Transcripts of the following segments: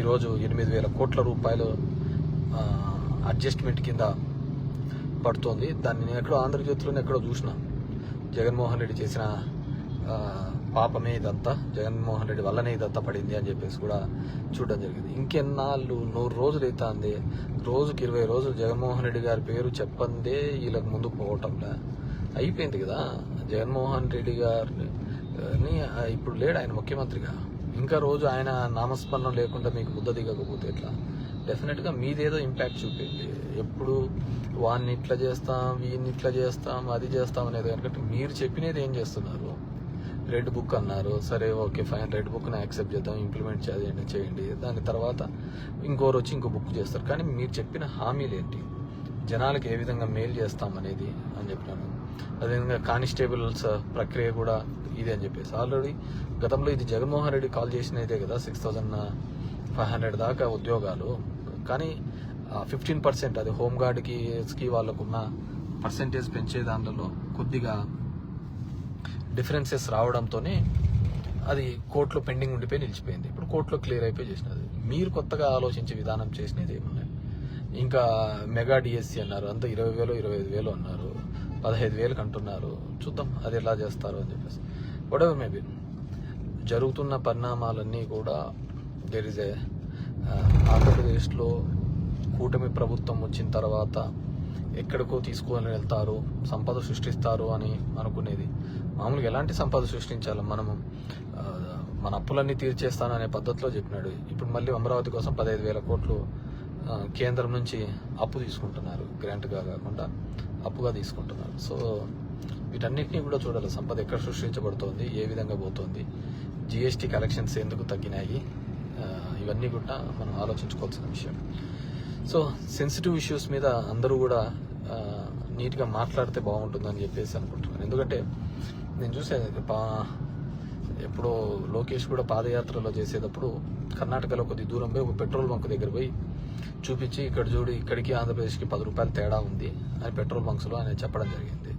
ఈరోజు ఎనిమిది వేల కోట్ల రూపాయలు అడ్జస్ట్మెంట్ కింద పడుతోంది. దాన్ని నేను ఎక్కడో ఆంధ్రజ్యోతిలోనే ఎక్కడో చూసిన. జగన్మోహన్ రెడ్డి చేసిన పాపమే ఇదంతా. జగన్మోహన్ రెడ్డి వల్లనే ఇదంతా పడింది అని చెప్పేసి కూడా చూడడం జరిగింది. ఇంకెన్నాళ్ళు నూరు రోజులు అవుతుంది రోజుకి ఇరవై రోజులు జగన్మోహన్ రెడ్డి గారి పేరు చెప్పందే వీళ్ళకి ముందుకు పోవటంలా. అయిపోయింది కదా. జగన్మోహన్ రెడ్డి గారిని ఇప్పుడు లేడు ఆయన ముఖ్యమంత్రిగా. ఇంకా రోజు ఆయన నామస్మరణం లేకుండా మీకు ముద్ద దిగకపోతే ఎట్లా? డెఫినెట్గా మీదేదో ఇంపాక్ట్ చూపింది. ఎప్పుడు వాడిని ఇట్లా చేస్తాం వీడిని ఇట్లా చేస్తాం అది చేస్తాం అనేది ఎందుకంటే మీరు చెప్పినది ఏం చేస్తున్నారు? రెడ్ బుక్ అన్నారు. సరే ఓకే ఫైన్ రెడ్ బుక్ని యాక్సెప్ట్ చేద్దాం ఇంప్లిమెంట్ చేయండి చేయండి. దాని తర్వాత ఇంకోరు వచ్చి ఇంకో బుక్ చేస్తారు. కానీ మీరు చెప్పిన హామీలు ఏంటి? జనాలకు ఏ విధంగా మేలు చేస్తాం అనేది అని చెప్పినాను. అదేవిధంగా కానిస్టేబుల్స్ ప్రక్రియ కూడా ఇది అని చెప్పేసి. ఆల్రెడీ గతంలో ఇది జగన్మోహన్ రెడ్డి కాల్ చేసినదే కదా సిక్స్ థౌజండ్ ఫైవ్ హండ్రెడ్ దాకా ఉద్యోగాలు. కానీ ఫిఫ్టీన్ పర్సెంట్ అది హోంగార్డ్కి ఎస్కి వాళ్ళకున్న పర్సెంటేజ్ పెంచే దాంట్లో కొద్దిగా డిఫరెన్సెస్ రావడంతోనే అది కోర్టులో పెండింగ్ ఉండిపోయి నిలిచిపోయింది. ఇప్పుడు కోర్టులో క్లియర్ అయిపోయి చేసినది. మీరు కొత్తగా ఆలోచించే విధానం చేసినది ఏమన్నా ఇంకా మెగా డిఎస్సి అన్నారు. అంతా ఇరవై వేలు ఇరవై ఐదు వేలు అన్నారు. పదహైదు వేలకు అంటున్నారు చూద్దాం అది ఎలా చేస్తారు అని చెప్పేసి. వడెవర్ మేబీ జరుగుతున్న పరిణామాలన్నీ కూడా దెర్ ఇస్ ఏ ఆంధ్రప్రదేశ్లో కూటమి ప్రభుత్వం వచ్చిన తర్వాత ఎక్కడికో తీసుకొని వెళ్తారు సంపద సృష్టిస్తారు అని అనుకునేది. మామూలుగా ఎలాంటి సంపద సృష్టించాలి? మనము మన అప్పులన్నీ తీర్చేస్తాననే పద్ధతిలో చెప్పినాడు. ఇప్పుడు మళ్ళీ అమరావతి కోసం పదహైదు వేల కోట్లు కేంద్రం నుంచి అప్పు తీసుకుంటున్నారు గ్రాంట్గా కాకుండా అప్పుగా తీసుకుంటున్నారు. సో వీటన్నిటిని కూడా చూడాలి. సంపద ఎక్కడ సృష్టించబడుతోంది ఏ విధంగా పోతుంది జిఎస్టీ కలెక్షన్స్ ఎందుకు తగ్గినాయి ఇవన్నీ కూడా మనం ఆలోచించుకోవాల్సిన విషయం. సో సెన్సిటివ్ ఇష్యూస్ మీద అందరూ కూడా నీట్గా మాట్లాడితే బాగుంటుందని చెప్పేసి అనుకుంటున్నాను. ఎందుకంటే నేను చూసాను పా ఎప్పుడో లోకేష్ కూడా పాదయాత్రలో చేసేటప్పుడు కర్ణాటకలో కొద్ది దూరం పోయి ఒక పెట్రోల్ బంక్ దగ్గర పోయి చూపించి ఇక్కడ చూడు ఇక్కడికి ఆంధ్రప్రదేశ్కి పది రూపాయలు తేడా ఉంది అని పెట్రోల్ బంక్స్లో ఆయన చెప్పడం జరిగింది.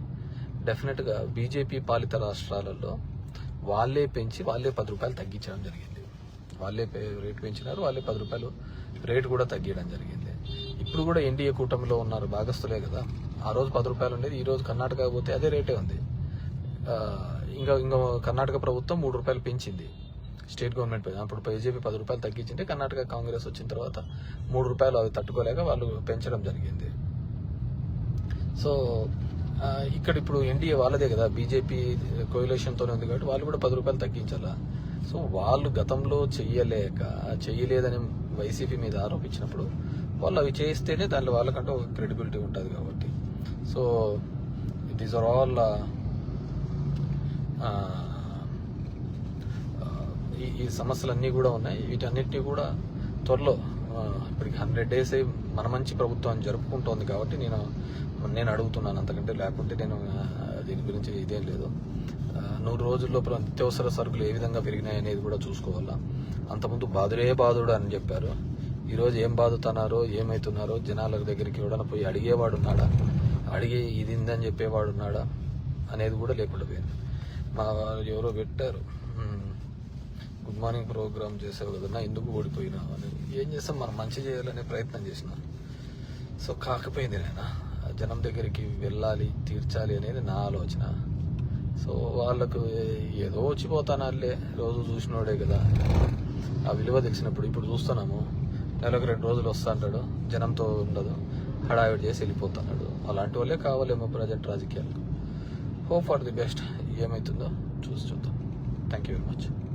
డెఫినెట్గా బీజేపీ పాలిత రాష్ట్రాలలో వాళ్ళే పెంచి వాళ్ళే పది రూపాయలు తగ్గించడం జరిగింది. వాళ్ళే పే- రేటు పెంచినారు వాళ్ళే పది రూపాయలు రేటు కూడా తగ్గించడం జరిగింది. ఇప్పుడు కూడా ఎన్డీఏ కూటమిలో ఉన్నారు భాగస్తులే కదా. ఆ రోజు పది రూపాయలు ఉండేది ఈ రోజు కర్ణాటక పోతే అదే రేటే ఉంది. ఇంకా ఇంకా కర్ణాటక ప్రభుత్వం మూడు రూపాయలు పెంచింది. స్టేట్ గవర్నమెంట్ పై- అప్పుడు బీజేపీ పది రూపాయలు తగ్గించింటే కర్ణాటక కాంగ్రెస్ వచ్చిన తర్వాత మూడు రూపాయలు అవి తట్టుకోలేక వాళ్ళు పెంచడం జరిగింది. సో ఇక్కడ ఇప్పుడు ఎన్డీఏ వాళ్ళదే కదా బీజేపీ కోయిలేషన్తోనే ఉంది కాబట్టి వాళ్ళు కూడా పది రూపాయలు తగ్గించాలా? సో వాళ్ళు గతంలో చెయ్యలేక చెయ్యలేదని వైసీపీ మీద ఆరోపించినప్పుడు వాళ్ళు అవి చేస్తేనే దానిలో వాళ్ళకంటూ ఒక క్రెడిబిలిటీ ఉంటుంది కాబట్టి. సో దీస్ ఆర్ ఆల్ ఈ ఈ సమస్యలన్నీ కూడా ఉన్నాయి. వీటన్నిటిని కూడా త్వరలో ఇప్పటికి హండ్రెడ్ డేస్ అయి మన మంచి ప్రభుత్వం జరుపుకుంటోంది కాబట్టి నేను నేను అడుగుతున్నాను అంతకంటే లేకుంటే నేను దీని గురించి ఇదేం లేదు. నూరు రోజుల్లో లోపల నిత్యావసర సరుకులు ఏ విధంగా పెరిగినాయి అనేది కూడా చూసుకోవాలా. అంతకుముందు బాధుడే బాధుడు అని చెప్పారు. ఈరోజు ఏం బాధుతున్నారో ఏమవుతున్నారో జనాల దగ్గరికి ఎవడన్నా పోయి అడిగేవాడు ఉన్నాడా అడిగి ఇది ఇందని చెప్పేవాడు ఉన్నాడా అనేది కూడా లేకుండా పోయింది. మా ఎవరో పెట్టారు. గుడ్ మార్నింగ్ ప్రోగ్రామ్ చేసావు కదన్నా ఎందుకు ఓడిపోయినావు అని. ఏం చేస్తాం మనం? మంచి చేయాలనే ప్రయత్నం చేసిన. సో కాకపోయింది నేను జనం దగ్గరికి వెళ్ళాలి తీర్చాలి అనేది నా ఆలోచన. సో వాళ్ళకు ఏదో వచ్చిపోతానాలే రోజు చూసినోడే కదా. ఆ విలువ తెలిసినప్పుడు ఇప్పుడు చూస్తున్నాము. నెలకు రెండు రోజులు వస్తా అంటాడు. జనంతో ఉండదు. హడావిడి చేసి వెళ్ళిపోతున్నాడు అలాంటి వాళ్ళే కావాలేమో ప్రజెంట్ రాజకీయాలు హోప్ ఫర్ ది బెస్ట్ ఏమవుతుందో చూసి చూద్దాం. Thank you very much